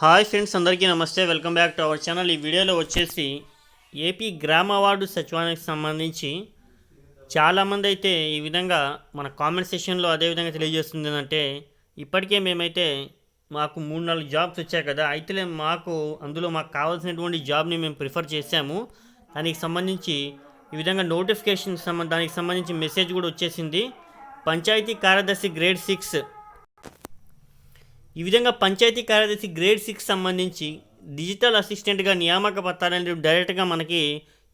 Hi friends అందరికీ నమస్తే. Welcome back to our channel. ఈ వీడియోలో వచ్చేసి ఏపీ గ్రామ వార్డు సచివాలయానికి సంబంధించి చాలామంది అయితే ఈ విధంగా మన కామెంట్ సెషన్లో అదే విధంగా తెలియజేస్తుంది ఏంటంటే ఇప్పటికే మేమైతే మాకు మూడు నాలుగు జాబ్స్ వచ్చాయి కదా అయితే మాకు అందులో మాకు కావాల్సినటువంటి జాబ్ని మేము ప్రిఫర్ చేశాము. దానికి సంబంధించి ఈ విధంగా నోటిఫికేషన్ సంబంధ దానికి సంబంధించి మెసేజ్ కూడా వచ్చేసింది. పంచాయతీ కార్యదర్శి గ్రేడ్ సిక్స్ ఈ విధంగా పంచాయతీ కార్యదర్శి గ్రేడ్ సిక్స్ సంబంధించి డిజిటల్ అసిస్టెంట్గా నియామక పత్రాలు డైరెక్ట్గా మనకి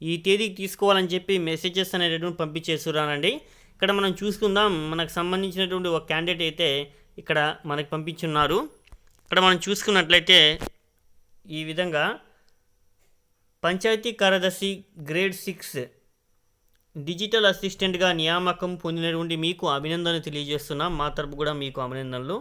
ఈ తేదీకి తీసుకోవాలని చెప్పి మెసేజెస్ అనేటటువంటి పంపించేస్తున్నారండి. ఇక్కడ మనం చూసుకుందాం. మనకు సంబంధించినటువంటి ఒక క్యాండిడేట్ అయితే ఇక్కడ మనకు పంపించున్నారు. ఇక్కడ మనం చూసుకున్నట్లయితే ఈ విధంగా పంచాయతీ కార్యదర్శి గ్రేడ్ సిక్స్ డిజిటల్ అసిస్టెంట్గా నియామకం పొందినటువంటి మీకు అభినందనలు తెలియజేస్తున్నాం. మా తరపు కూడా మీకు అభినందనలు.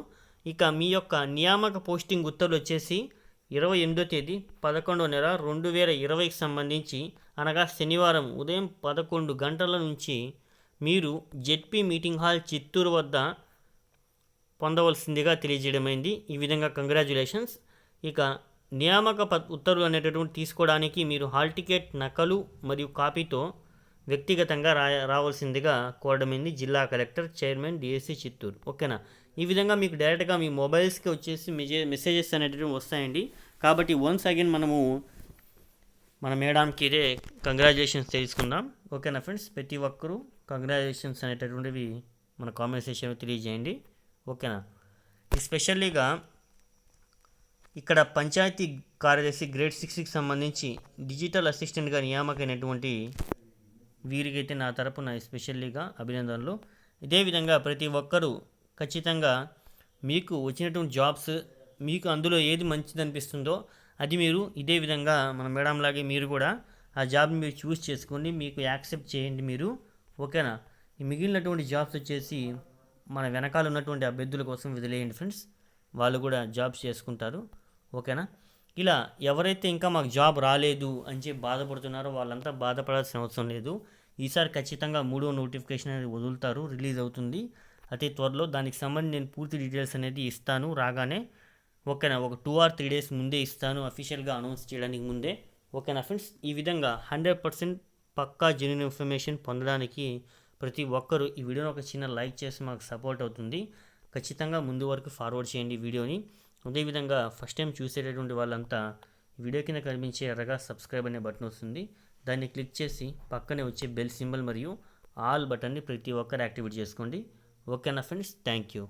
ఇక మీ యొక్క నియామక పోస్టింగ్ ఉత్తర్వులు వచ్చేసి ఇరవై ఎనిమిదో తేదీ పదకొండో నెల రెండు వేల ఇరవైకి సంబంధించి అనగా శనివారం ఉదయం పదకొండు గంటల నుంచి మీరు జెడ్పీ మీటింగ్ హాల్ చిత్తూరు వద్ద పొందవలసిందిగా తెలియజేయడమైంది. ఈ విధంగా కంగ్రాచులేషన్స్. ఇక నియామక ప- ఉత్తర్వులు అనేటటువంటి తీసుకోవడానికి మీరు హాల్ టికెట్ నకలు మరియు కాపీతో వ్యక్తిగతంగా రా రావాల్సిందిగా కోరడమైంది జిల్లా కలెక్టర్ చైర్మన్ డిఎస్సి చిత్తూరు. ఓకేనా? ఈ విధంగా మీకు డైరెక్ట్గా మీ మొబైల్స్కి వచ్చేసి మెజే మెసేజెస్ అనేటివి వస్తాయండి. కాబట్టి వన్స్ అగైన్ మనము మన మేడంకి ఇదే కంగ్రాచులేషన్స్ తెలుసుకుందాం. ఓకేనా ఫ్రెండ్స్? ప్రతి ఒక్కరూ కంగ్రాచులేషన్స్ అనేటటువంటివి మన కామెంట్ తెలియజేయండి. ఓకేనా? ఎస్పెషల్లీగా ఇక్కడ పంచాయతీ కార్యదర్శి గ్రేడ్ సిక్స్కి సంబంధించి డిజిటల్ అసిస్టెంట్గా నియామకమైనటువంటి వీరికైతే నా తరపున ఎస్పెషల్లీగా అభినందనలు. ఇదే విధంగా ప్రతి ఒక్కరూ ఖచ్చితంగా మీకు వచ్చినటువంటి జాబ్స్ మీకు అందులో ఏది మంచిది అనిపిస్తుందో అది మీరు ఇదే విధంగా మన మేడం లాగే మీరు కూడా ఆ జాబ్ని మీరు చూస్ చేసుకోండి మీకు యాక్సెప్ట్ చేయండి మీరు. ఓకేనా? ఈ మిగిలినటువంటి జాబ్స్ వచ్చేసి మన వెనకాల ఉన్నటువంటి అభ్యర్థుల కోసం వదిలేయండి ఫ్రెండ్స్. వాళ్ళు కూడా జాబ్స్ చేసుకుంటారు. ఓకేనా? ఇలా ఎవరైతే ఇంకా మాకు జాబ్ రాలేదు అని చెప్పి బాధపడుతున్నారో వాళ్ళంతా బాధపడాల్సిన అవసరం లేదు. ఈసారి ఖచ్చితంగా మూడో నోటిఫికేషన్ అనేది వదులుతారు రిలీజ్ అవుతుంది. అతి త్వరలో దానికి సంబంధించి నేను పూర్తి డీటెయిల్స్ అనేది ఇస్తాను రాగానే. ఓకేనా? ఒక టూ ఆర్ త్రీ డేస్ ముందే ఇస్తాను అఫీషియల్గా అనౌన్స్ చేయడానికి ముందే. ఓకేనా ఫ్రెండ్స్? ఈ విధంగా హండ్రెడ్ పర్సెంట్ పక్కా జెన్యున్ ఇన్ఫర్మేషన్ పొందడానికి ప్రతి ఒక్కరూ ఈ వీడియోని ఒక చిన్న లైక్ చేసి మాకు సపోర్ట్ అవుతుంది. ఖచ్చితంగా ముందు వరకు ఫార్వర్డ్ చేయండి వీడియోని. అదేవిధంగా ఫస్ట్ టైం చూసేటటువంటి వాళ్ళంతా వీడియో కింద కనిపించే ఎర్రగా సబ్స్క్రైబ్ అనే బటన్ వస్తుంది. దాన్ని క్లిక్ చేసి పక్కనే వచ్చే బెల్ సింబల్ మరియు ఆల్ బటన్ని ప్రతి ఒక్కరు యాక్టివేట్ చేసుకోండి. ఓకేనా ఫ్రెండ్స్? Thank you